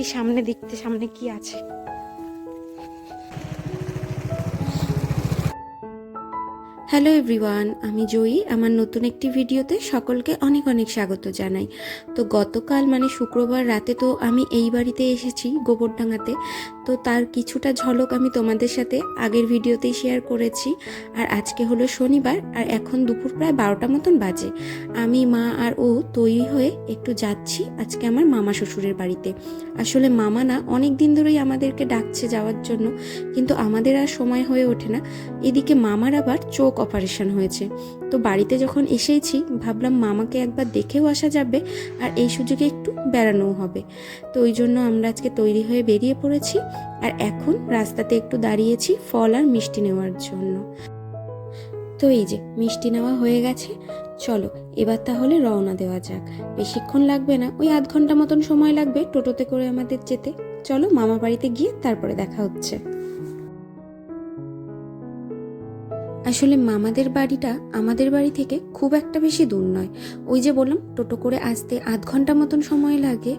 আসি, সামনে দেখতে, সামনে কি আছে? হ্যালো এভরিওয়ান আমি জয়ী। আমার নতুন একটি ভিডিওতে সকলকে অনেক অনেক স্বাগত জানাই। তো গতকাল মানে শুক্রবার রাতে তো আমি এই বাড়িতে এসেছি, গোবরডাঙ্গাতে। তো তার কিছুটা ঝলক আমি তোমাদের সাথে আগের ভিডিওতেই শেয়ার করেছি। আর আজকে হলো শনিবার, আর এখন দুপুর প্রায় বারোটা মতন বাজে। আমি, মা আর ও তৈরি হয়ে একটু যাচ্ছি আজকে আমার মামা শ্বশুরের বাড়িতে। আসলে মামা না অনেক দিন ধরেই আমাদেরকে ডাকছে যাওয়ার জন্য, কিন্তু আমাদের আর সময় হয়ে ওঠে না। এদিকে মামার আবার চোখ অপারেশন হয়েছে। তো বাড়িতে যখন এসেইছি ভাবলাম মামাকে একবার দেখেও আসা যাবে, আর এই সুযোগে একটু বেড়ানোও হবে। তো ওই জন্য আমরা আজকে তৈরি হয়ে বেরিয়ে পড়েছি। আর এখন রাস্তাতে একটু দাঁড়িয়েছি ফল আর মিষ্টি নেওয়ার জন্য। তো এই যে, মিষ্টি নেওয়া হয়ে গেছে। চলো, এবার তাহলে রওনা দেওয়া যাক। বেশিক্ষণ লাগবে না, ওই আধ ঘণ্টা মতন সময় লাগবে টোটোতে করে আমাদের যেতে। চলো মামা বাড়িতে গিয়ে তারপরে দেখা হচ্ছে। আসলে মামাদের বাড়িটা আমাদের বাড়ি থেকে খুব একটা বেশি দূর নয়। ওই যে বললাম, টোটো করে আসতে আধ ঘণ্টা মতন সময় লাগে।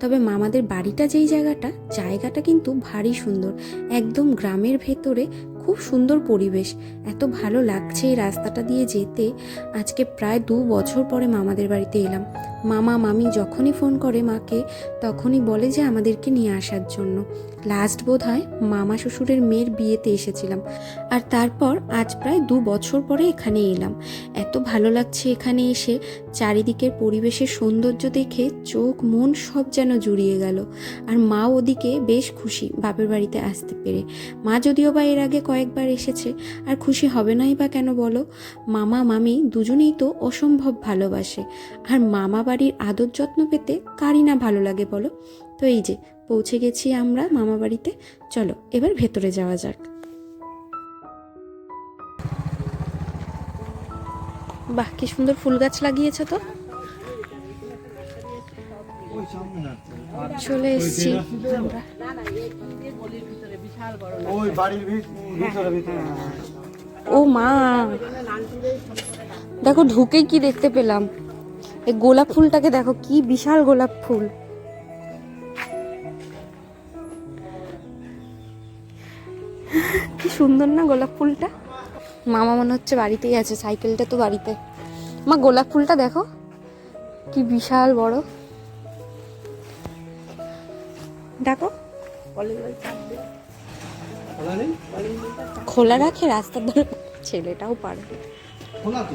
তবে মামাদের বাড়িটা যেই জায়গাটা জায়গাটা কিন্তু ভারী সুন্দর। একদম গ্রামের ভেতরে খুব সুন্দর পরিবেশ। এত ভালো লাগছে এই রাস্তাটা দিয়ে যেতে। আজকে প্রায় দু বছর পরে মামাদের বাড়িতে এলাম। মামা, মামি যখনই ফোন করে মাকে, তখনই বলে যে আমাদেরকে নিয়ে আসার জন্য। লাস্ট বোধ হয় মামা শ্বশুরের মেয়ের বিয়েতে এসেছিলাম। আর তারপর আজ প্রায় দু বছর পরে এখানে এলাম। এত ভালো লাগছে এখানে এসে, চারিদিকের পরিবেশের সৌন্দর্য দেখে চোখ, মন সব যেন জুড়িয়ে গেল। আর মা ওদিকে বেশ খুশি বাপের বাড়িতে আসতে পেরে। মা যদিও বা এর আগে কয়েকবার এসেছে, আর খুশি হবে নাই বা কেন বলো? মামা, মামি দুজনেই তো অসম্ভব ভালোবাসে। আর মামা বাড়ির আদর যত্ন পেতে কারই না ভালো লাগে বলো? তো এই যে পৌঁছে গেছি আমরা মামা বাড়িতে চলো এবার ভেতরে যাওয়া যাক। বাহ কি সুন্দর ফুল গাছ লাগিয়েছে তো। চলে এসেছি আমরা। ভিতরে ও মা! দেখো ঢুকে কি দেখতে পেলাম। এই গোলাপ ফুলটাকে দেখো, কি বিশাল গোলাপ ফুল। কি সুন্দর না গোলাপ ফুলটা? মামা মনে হচ্ছে বাড়িতেই আছে, সাইকেলটা তো বাড়িতে। মা, গোলাপ ফুলটা দেখো, কি বিশাল বড়। দেখো। খোলা রাখে, রাস্তার ধারে ছেলেটাও পারে খোলা তো।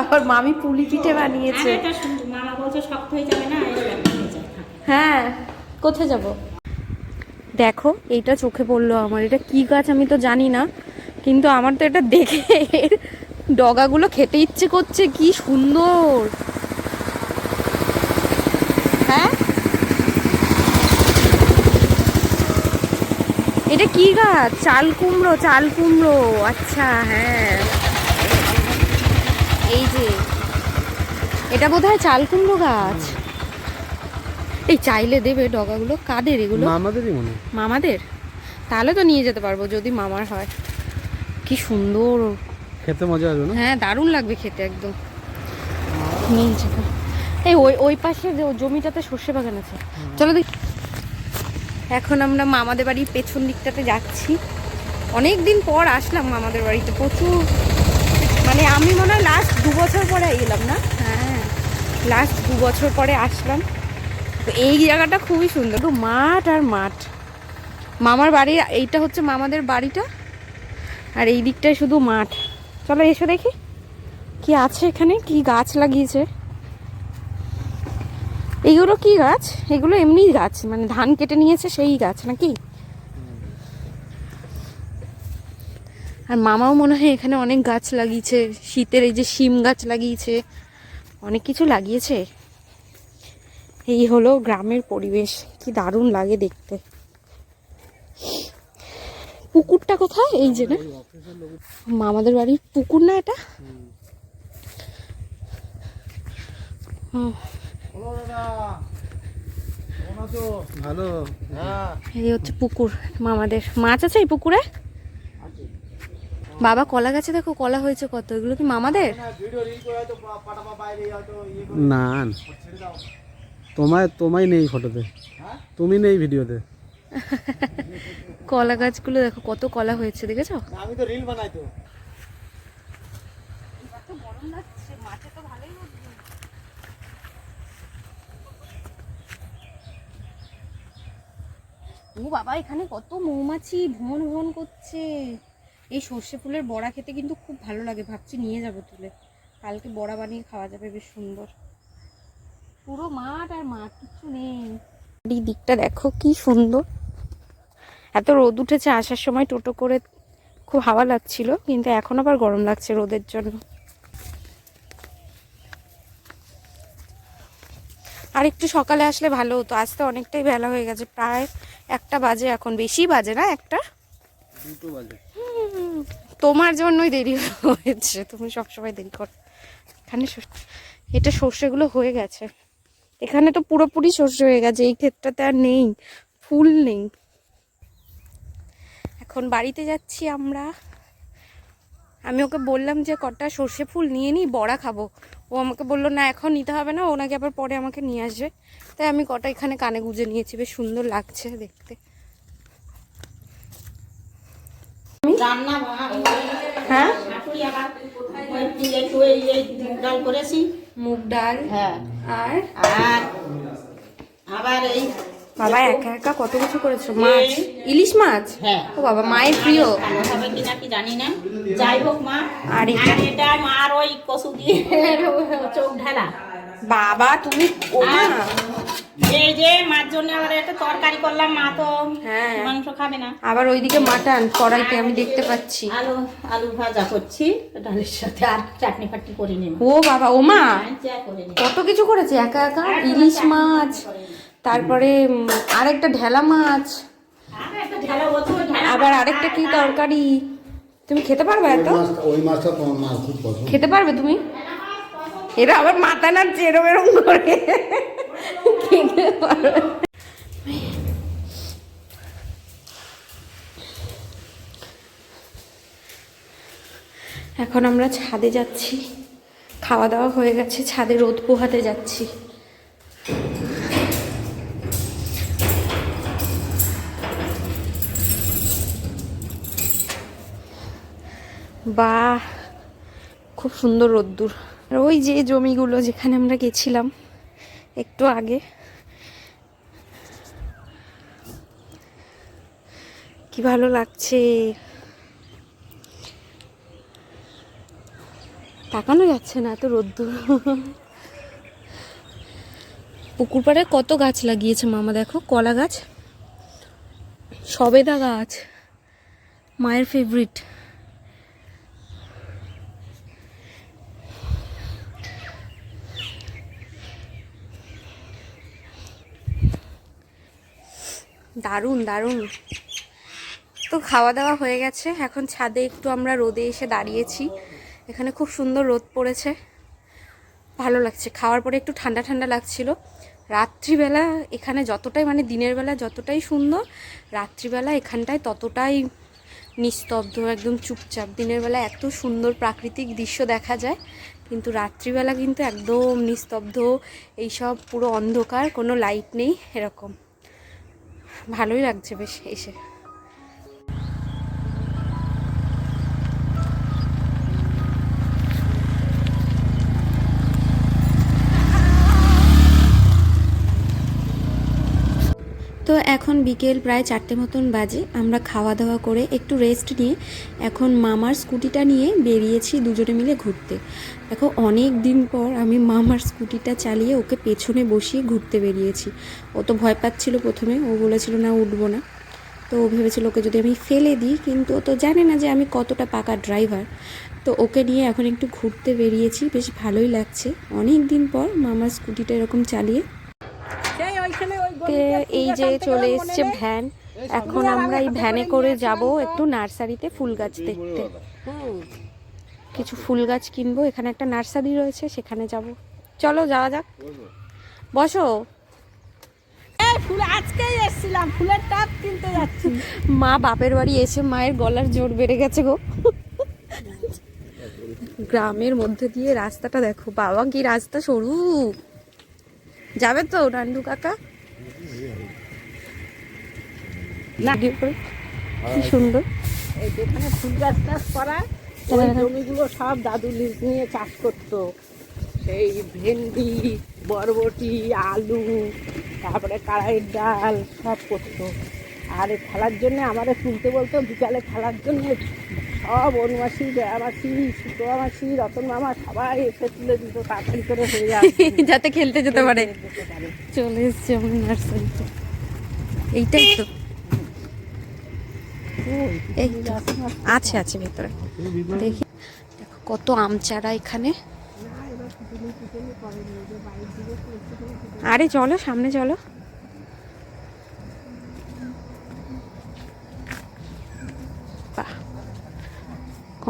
আবার মামি পুলি পিঠে বানিয়েছে। মামা বলছে শক্ত হয়ে যাবে না এটা হয়ে যায়। হ্যাঁ। কোথায় যাব? দেখো এইটা চোখে পড়ল আমার এটা কি গাছ আমি তো জানি না কিন্তু আমার তো এটা দেখে ডগাগুলো খেতে ইচ্ছে করছে কি সুন্দর। হ্যাঁ? এটা কি গাছ? চাল কুমড়ো চাল কুমড়ো আচ্ছা হ্যাঁ। এই যে এটা বোধহয় চাল কুমড়ো গাছ। এই চাইলে দেবে ডগাগুলো কাদের এগুলো? আমাদেরই মনে মামাদের? তাহলে তো নিয়ে যেতে পারব যদি মামার হয়। কি সুন্দর। খেতে মজা আসবে না? হ্যাঁ দারুণ লাগবে খেতে একদম। নিয়ে এই ওই ওই পাশে জমিটাতে সর্ষে বাগান আছে। চলো দেখি। এখন আমরা মামাদের বাড়ির পেছন দিকটাতে যাচ্ছি। অনেক দিন পর আসলাম মামাদের বাড়িতে প্রচুর মানে আমি মনে হয় লাস্ট দু বছর পরে এলাম না? হ্যাঁ। লাস্ট দু বছর পরে আসলাম। তো এই জায়গাটা খুবই সুন্দর। তো মাঠ আর মাঠ। মামার বাড়ি এইটা হচ্ছে মামাদের বাড়িটা? আর এই দিকটায় শুধু মাঠ। চলো এসো দেখি। কি আছে এখানে? কি গাছ লাগিয়েছে? এইগুলো কি গাছ? এগুলো এমনি গাছ। মানে ধান কেটে নিয়েছে সেই গাছ নাকি? আর মামাও মনে হয় এখানে অনেক গাছ লাগিয়েছে। শীতের এই যে শিম গাছ লাগিয়েছে অনেক কিছু লাগিয়েছে। এই হলো গ্রামের পরিবেশ কি দারুণ লাগে দেখতে। পুকুরটা কোথায়? এই যে না। মামাদের বাড়ির পুকুর না এটা? এই হচ্ছে পুকুর মামাদের। মাছ আছে এই পুকুরে? বাবা কলা গাছে দেখো কলা হয়েছে কত এগুলো কি মামাদের? না না। তোমায় তোমায় নেই ফটোতে তুমি নেই ভিডিওতে কলা গাছগুলো দেখো কত কলা হয়েছে দেখেছ? আমি তো রিল বানাই তো। ও বাবা এখানে কত মৌমাছি ভ্রমণ ভ্রমণ করছে। এই সর্ষে ফুলের বড়া খেতে কিন্তু খুব ভালো লাগে, ভাবছি নিয়ে যাব তুলে। কালকে বড়া বানিয়ে খাওয়া যাবে, বেশ সুন্দর। পুরো মাঠ আর মাঠ কিছু নেই। দিকটা দেখো কি সুন্দর। এত রোদ উঠেছে, আসার সময় টোটো করে খুব হাওয়া লাগছিল, কিন্তু এখন আবার গরম লাগছে রোদের জন্য। আর একটু সকালে আসলে ভালো হতো আসতে অনেকটাই বেলা হয়ে গেছে, প্রায় একটা বাজে এখন, বেশি বাজে না একটা? দুটো বাজে। তোমার জন্যই দেরি হয়েছে, তুমি সবসময় দেরি করো। এখানে এটা সর্ষেগুলো হয়ে গেছে। এখানে তো পুরোপুরি সর্ষে হয়ে গেছে, এই ক্ষেত্রতে আর নেই, ফুল নেই। এখন বাড়িতে যাচ্ছি আমরা। আমি ওকে বললাম যে, কটা সর্ষে ফুল নিয়ে নিই বড়া খাব। ও আমাকে বলল, না, এখন নিতে হবে না, ও নাকি আবার পরে আমাকে নিয়ে আসবে। তাই আমি কটা এখানে কানে গুজে নিয়েছি, বেশ সুন্দর লাগছে দেখতে রান্না বা- হ্যাঁ? এই এই ডাল করেছি। মুগ ডাল হ্যাঁ। আর? আর আবার এই বাবা একা একা কত কিছু করেছ? মাছ? ইলিশ মাছ? হ্যাঁ। ও বাবা মায়ের প্রিয়। হবে কিনা কি জানি না। যাই হোক মা আর এটা? আর এটা মার ওই কসু দিয়ে চোখ ঢালা। বাবা তুমি ও মা এই যে মার জন্য আবার একটা তরকারি করলাম মা তো হ্যাঁ। মাংস খাবে না। আবার ওইদিকে মাটন কড়াইতে আমি দেখতে পাচ্ছি। আলু আলু ভাজা করছি ডালের সাথে আর চাটনি ফাটনি করে নি ও বাবা ও মা যা করে নি কত কিছু করেছে? একা একা? ইলিশ মাছ তারপরে আরেকটা ঢেলা মাছ। আবার আরেকটা কি তরকারি? তুমি খেতে পারবে এত? ওই মাছটা তোমার মার খুব পছন্দ। খেতে পারবে তুমি? এরা আবার মাথা নাড়ছে এরম এরম করে। এখন আমরা ছাদে যাচ্ছি। খাওয়া দাওয়া হয়ে গেছে, ছাদে রোদ পোহাতে যাচ্ছি। বাহ, খুব সুন্দর রোদ্দুর। আর ওই যে জমিগুলো যেখানে আমরা গেছিলাম একটু আগে। কি ভালো লাগছে? তাকানো যাচ্ছে না এত রোদ্দুর। পুকুর পাড়ে কত গাছ লাগিয়েছে মামা দেখো, কলা গাছ। সবেদা গাছ, মায়ের ফেভারিট দারুণ দারুণ। তো খাওয়া দাওয়া হয়ে গেছে। এখন ছাদে একটু আমরা রোদে এসে দাঁড়িয়েছি। এখানে খুব সুন্দর রোদ পড়েছে। ভালো লাগছে। খাওয়ার পরে একটু ঠান্ডা ঠান্ডা লাগছিল। রাত্রিবেলা এখানে যতটাই মানে দিনের বেলা যতটাই সুন্দর, রাত্রিবেলা এখানটায় ততটাই নিস্তব্ধ, একদম চুপচাপ। দিনের বেলা এত সুন্দর প্রাকৃতিক দৃশ্য দেখা যায়, কিন্তু রাত্রিবেলা কিন্তু একদম নিস্তব্ধ, এইসব পুরো অন্ধকার, কোনো লাইট নেই, এরকম। ভালোই লাগছে বেশ এসে। এখন বিকেল প্রায় চারটে মতন বাজে। আমরা খাওয়া দাওয়া করে একটু রেস্ট নিয়ে এখন মামার স্কুটিটা নিয়ে বেরিয়েছি দুজনে মিলে ঘুরতে। দেখো, অনেক দিন পর আমি মামার স্কুটিটা চালিয়ে ওকে পেছনে বসিয়ে ঘুরতে বেরিয়েছি। ও তো ভয় পাচ্ছিল প্রথমে, ও বলেছিল, না, উঠবো না। তো ও ভেবেছিল, ওকে যদি আমি ফেলে দিই, কিন্তু ও তো জানে না যে আমি কতটা পাকা ড্রাইভার তো ওকে নিয়ে এখন একটু ঘুরতে বেরিয়েছি। বেশ ভালোই লাগছে। অনেক দিন পর মামার স্কুটিটা এরকম চালিয়ে তে এই যে চলে এসছে ভ্যান এখন আমরা এই ভ্যানে করে যাব একটু নার্সারিতে ফুল গাছ দেখতে। কিছু ফুল গাছ কিনবো এখানে একটা নার্সারি রয়েছে সেখানে যাব। চলো যাওয়া যাক। বসো। ফুল আজকেই এসেছিলাম ফুলের টব কিনতে যাচ্ছি। মা বাপের বাড়ি এসে মায়ের গলার জোর বেড়ে গেছে গো। গ্রামের মধ্যে দিয়ে রাস্তাটা দেখো বাবা কি রাস্তা সরু। যাবে তো নান্ডু কাকা? না। কি সুন্দর। এই যেখানে ফুল গাছ টাছ করা ওই জমিগুলো সব দাদু লিজ নিয়ে চাষ করতো। সেই ভেন্ডি বরবটি আলু তারপরে কড়াইয়ের ডাল সব করতো। আর খেলার জন্য আমাদের তুলতে বলতো বিকালে খেলার জন্য সব অনুমাসি জয়ামাসি সুতোয়ামাসি রতন মামা সবাই এসে তুলে দিত তাড়াতাড়ি করে হয়ে যাবে। যাতে খেলতে যেতে পারে। চলে এসছে আমার নার্সারিতে। এইটাই তো। এই। আছে আছে ভেতরে। দেখি। দেখো কত আম চারা এখানে। আরে চলো সামনে চলো।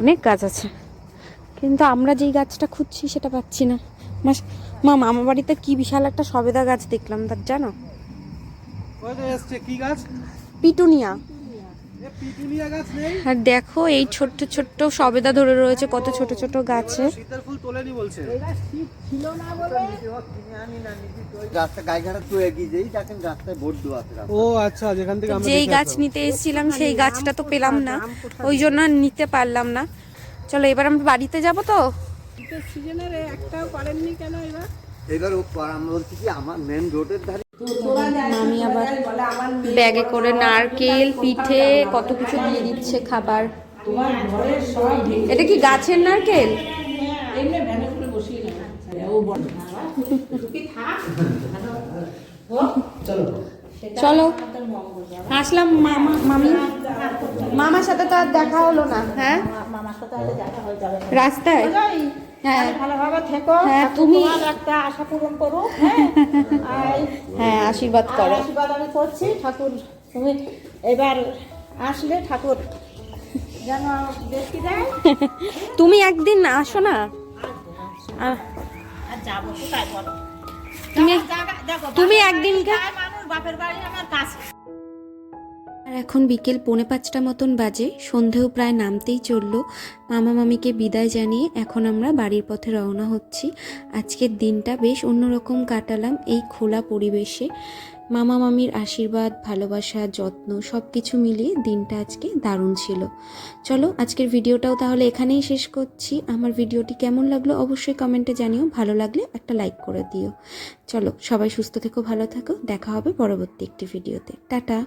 অনেক গাছ আছে। কিন্তু আমরা যেই গাছটা খুঁজছি সেটা পাচ্ছি না। মাস মা মামা বাড়িতে কি বিশাল একটা সবেদা গাছ দেখলাম তার জানো? কি গাছ? পিটুনিয়া এ পিটুনিয়া গাছ নেই আর দেখো এই ছোট্ট ছোট্ট সবেদা ধরে রয়েছে কত ছোট ছোট গাছে। যাই। ও আচ্ছা গাছ নিতে এসেছিলাম সেই গাছটা তো পেলাম না। ওই জন্য আর নিতে পারলাম না। চলো এবার আমরা বাড়িতে যাব তো? শীতের সিজনের একটাও করেননি কেন এবার? এবার আমরা বলছি কি আমার মেন রোডের ধারে আমি আবার ব্যাগে করে নারকেল পিঠে কত কিছু দিয়ে দিচ্ছে খাবার। এটা কি গাছের নারকেল? চলো। আসলাম মামা মামি। মামার সাথে তো আর দেখা হলো না হ্যাঁ? রাস্তায়? হ্যাঁ। ভালোভাবে থেকো। হ্যাঁ, তুমি- একটা আশা পূরণ করো হ্যাঁ? হ্যাঁ আশীর্বাদ করো। আশীর্বাদ আমি করছি। ঠাকুর তুমি এবার আসলে ঠাকুর যেন দেখি দেয়। তুমি একদিন আসো না? তুমি তুমি একদিনকে- বাপের বাড়ি আমার কাছে। আর এখন বিকেল পৌনে পাঁচটা মতন বাজে, সন্ধেও প্রায় নামতেই চলল। মামা মামিকে বিদায় জানিয়ে এখন আমরা বাড়ির পথে রওনা হচ্ছি। আজকের দিনটা বেশ অন্যরকম কাটালাম এই খোলা পরিবেশে। মামা মামির আশীর্বাদ, ভালোবাসা, যত্ন সব কিছু মিলিয়ে দিনটা আজকে দারুণ ছিল। চলো আজকের ভিডিওটাও তাহলে এখানেই শেষ করছি। আমার ভিডিওটি কেমন লাগল অবশ্যই কমেন্টে জানিও। ভালো লাগলে একটা লাইক করে দিও। চলো সবাই সুস্থ থেকো, ভালো থাকো। দেখা হবে পরবর্তী একটি ভিডিওতে। টাটা।